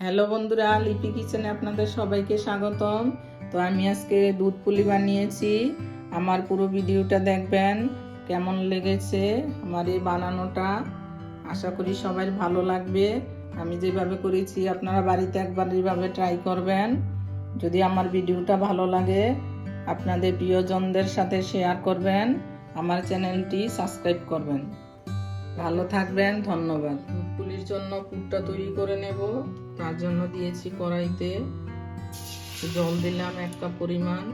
Hello বন্ধুরা, লিপি কিচেনে আপনাদের সবাইকে স্বাগতম। তো আমি আজকে দুধ পুলি বানিয়েছি। আমার পুরো ভিডিওটা দেখবেন, কেমন লেগেছে আমার এই বানানোটা। আশা করি সবাই ভালো লাগবে। আমি যেভাবে করেছি, আপনারা বাড়িতে একবার এইভাবে ট্রাই করবেন। যদি আমার ভিডিওটা ভালো লাগে, আপনাদের প্রিয়জনদের সাথে শেয়ার করবেন। আমার চ্যানেলটি সাবস্ক্রাইব করবেন। ভালো থাকবেন, ধন্যবাদ। পুলির জন্য পুরটা তৈরি করে নেব। তার জন্য দিয়েছি কড়াইতে জল দিলাম এক কাপ পরিমাণ।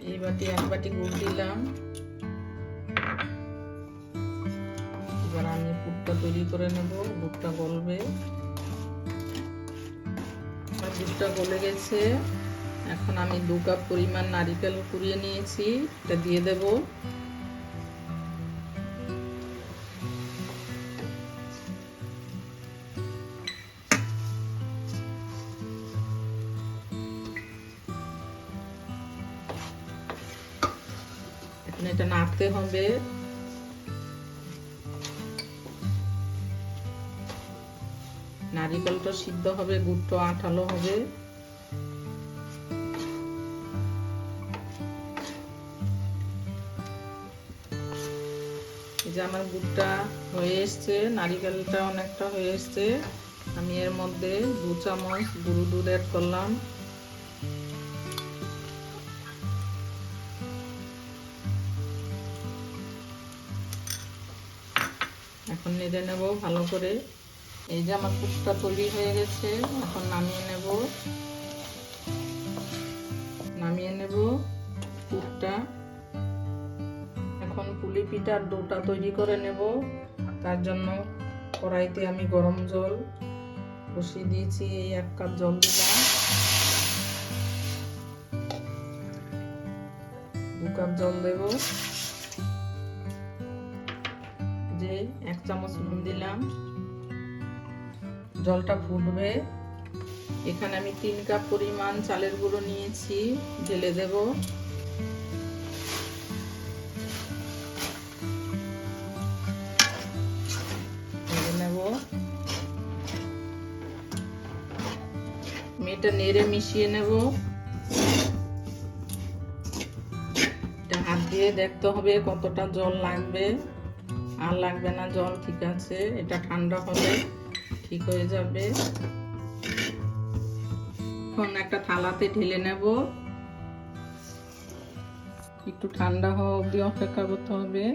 এই বাটি এক বাটি গুড় দিলাম। এবার আমি পুরটা তৈরি করে নেব, গুড়টা গলবে। দুধটা গলে গেছে। এখন আমি দু কাপ পরিমাণ নারিকেল কুড়িয়ে নিয়েছি, এটা দিয়ে দেবো। এখন এটা নাড়তে হবে। নারিকেলটা সিদ্ধ হবে, গুড়টা আঠালো হবে। যে আমার গুড়টা হয়ে এসছে, নারিকেলটা অনেকটা হয়ে এসছে। আমি এর মধ্যে দু চামচ গুঁড়ো দুধ অ্যাড করলাম। এখন নেড়ে নেব ভালো করে। এই যে আমার কুকটা তৈরি হয়ে গেছে, এখন নামিয়ে নেব। নামিয়ে নেব কুকটা এখন পুলি পিঠার ডোটা তৈরি করে নেব। তার জন্য কড়াইতে আমি গরম জল বসিয়ে দিয়েছি, এই এক কাপ জল দিলাম। দু কাপ জল দেবো। এক চামচ নুন দিলাম। জলটা ফুটবে। এখানে আমি তিন কাপ পরিমাণ চালের গুঁড়ো নিয়েছি, ঢেলে দেব। নেব। মেয়েটা নেড়ে মিশিয়ে নেব। এটা হাত দিয়ে দেখতে হবে কতটা জল লাগবে। আর লাগবে না জল, ঠিক আছে? এটা ঠান্ডা হবে, ঠিক হয়ে যাবে। এখন একটা থালাতে ঢেলে নেব। একটু ঠান্ডা হওয়া অবধি অপেক্ষা করতে হবে।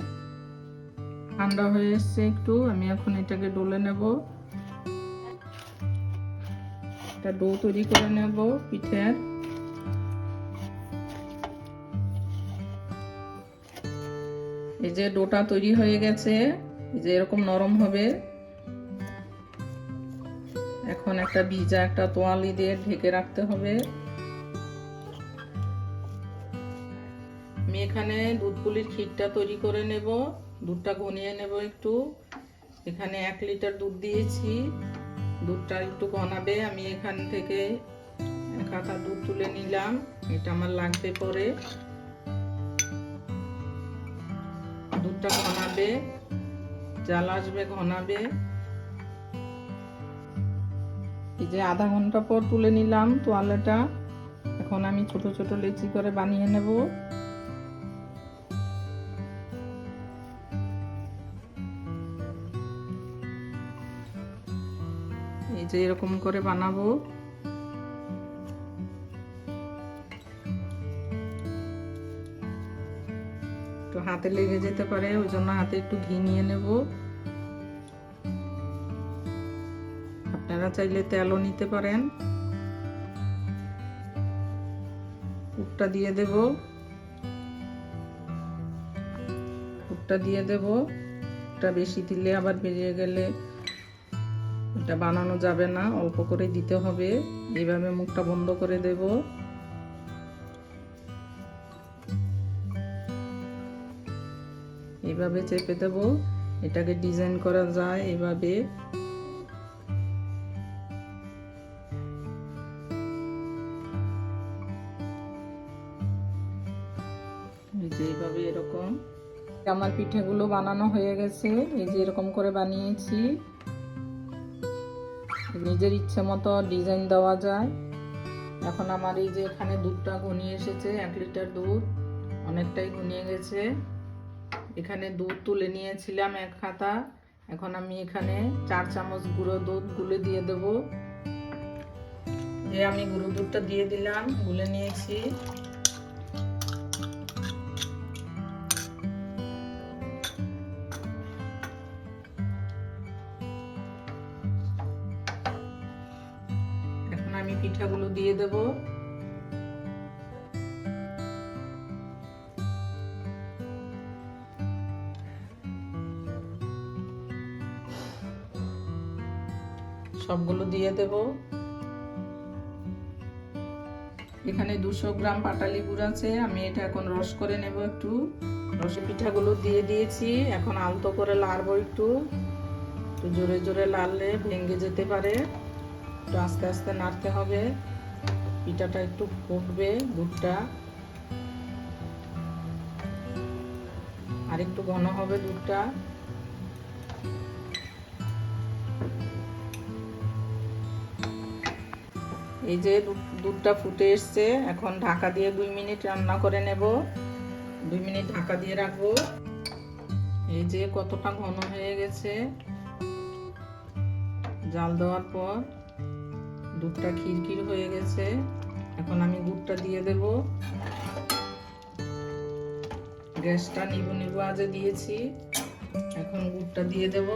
ঠান্ডা হয়ে এসছে একটু, আমি এখন এটাকে ডলে নেব। একটা ডো তৈরি করে নেব পিঠের। এই যে ডোটা তৈরি হয়ে গেছে, এই যে এরকম নরম হবে। এখন একটা ভিজা একটা তোয়ালি দিয়ে ঢেকে রাখতে হবে। আমি এখানে দুধ পুলির ক্ষীরটা তৈরি করে নেব। দুধটা ঘনিয়ে নেব একটু। এখানে এক লিটার দুধ দিয়েছি। দুধটা একটু ঘনাবে। আমি এখান থেকে এক হাতা দুধ তুলে নিলাম। এটা আমার লাগবে পরে। দুধটা ঘনাবে, জাল আসবে, ঘনাবে। এই যে আধা ঘণ্টা পর তুলে নিলাম তোয়ালেটা। এখন আমি ছোট ছোট লেচি করে বানিয়ে নেব। এই যে এরকম করে বানাবো। হাতে লেগে যেতে পারে, ওই জন্য হাতে একটু ঘি নিয়ে নেব। আপনারা চাইলে তেলও নিতে পারেন। পুরটা দিয়ে দেব। পুরটা দিয়ে দেব। পুরটা বেশি দিলে আবার বেরিয়ে গেলে এটা বানানো যাবে না, অল্প করে দিতে হবে। এইভাবে মুখটা বন্ধ করে দেবো। এইভাবে চেপে দেব। এটাকে ডিজাইন করা যায় এভাবে। এইভাবে এরকম। আমার পিঠেগুলো বানানো হয়ে গেছে। এই যে এরকম করে বানিয়েছি। নিজের ইচ্ছে মতো ডিজাইন দেওয়া যায়। এখন আমার এই যে এখানে দুধটা ঘনিয়ে এসেছে, এক লিটার দুধ। অনেকটাই ঘনিয়ে গেছে। এখানে দুধ তুলে নিয়েছিলাম এক খাতা। এখন আমি এখানে চার চামচ গুঁড়ো দুধ গুলে দিয়ে দেব। যে আমি গুঁড়ো দুধটা দিয়ে দিলাম, গুলে নিয়েছি। সবগুলো দিয়ে দেব। এখানে দুশো গ্রাম পাটালি গুড় আছে। আমি এটা এখন রস করে নেব একটু। রসে পিঠাগুলো দিয়ে দিয়েছি। এখন আলতো করে লাড়বো একটু। একটু জোরে জোরে লাড়লে ভেঙে যেতে পারে। একটু আস্তে আস্তে নাড়তে হবে। পিঠাটা একটু ফুটবে দুধটা। আর একটু ঘন হবে দুধটা। এই যে দুধটা ফুটে এসছে, এখন ঢাকা দিয়ে দুই মিনিট রান্না করে নেব। দুই মিনিট ঢাকা দিয়ে রাখব। এই যে কতটা ঘন হয়ে গেছে। জাল দেওয়ার পর দুধটা খিরখির হয়ে গেছে। এখন আমি দুধটা দিয়ে দেব। গ্যাসটা নিবু নিবু আজে দিয়েছি। এখন গুড়টা দিয়ে দেব।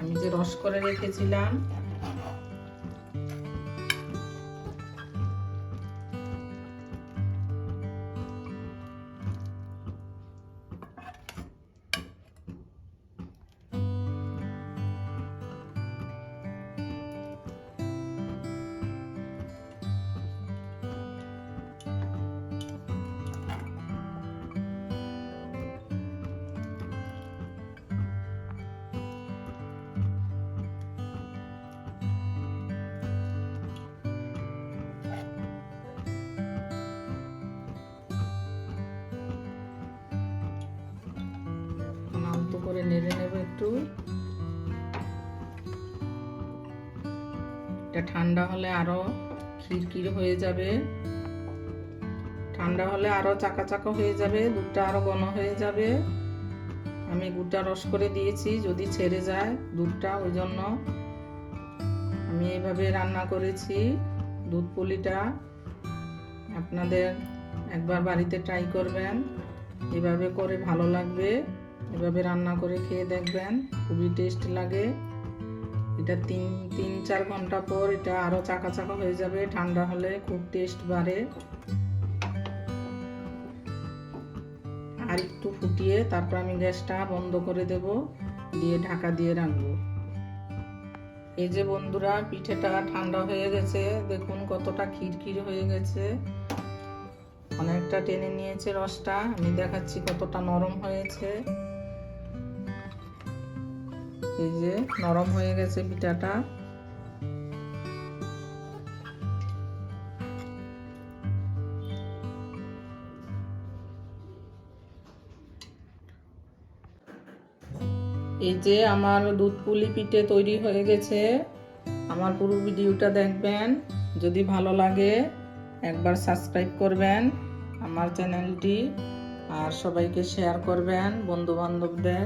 আমি যে রস করে রেখেছিলাম করে নেড়ে নেব একটু। এটা ঠান্ডা হলে আরও খিরকির হয়ে যাবে। ঠান্ডা হলে আরও চাকা চাকা হয়ে যাবে, দুধটা আরও ঘন হয়ে যাবে। আমি গুড়টা রস করে দিয়েছি, যদি ছেড়ে যায় দুধটা, ওই জন্য আমি এইভাবে রান্না করেছি দুধ পুলিটা। আপনাদের একবার বাড়িতে ট্রাই করবেন, এভাবে করে ভালো লাগবে। এভাবে রান্না করে খেয়ে দেখবেন, খুবই টেস্ট লাগে। এটা তিন তিন, চার ঘণ্টা পর এটা আরও চাকা চাকা হয়ে যাবে, ঠান্ডা হলে খুব টেস্ট বাড়ে। আর একটু ফুটিয়ে তারপর আমি গ্যাসটা বন্ধ করে দেব, দিয়ে ঢাকা দিয়ে রাখব। এই যে বন্ধুরা, পিঠেটা ঠান্ডা হয়ে গেছে, দেখুন কতটা খিরখির হয়ে গেছে। অনেকটা টেনে নিয়েছে রসটা, আমি দেখাচ্ছি কতটা নরম হয়েছে। এই যে নরম হয়ে গেছে পিঠাটা। এই যে আমার দুধ পুলি পিঠে তৈরি হয়ে গেছে। আমার পুরো ভিডিওটা দেখবেন। যদি ভালো লাগে, একবার সাবস্ক্রাইব করবেন আমার চ্যানেলটি। আর সবাইকে শেয়ার করবেন বন্ধু বান্ধবদের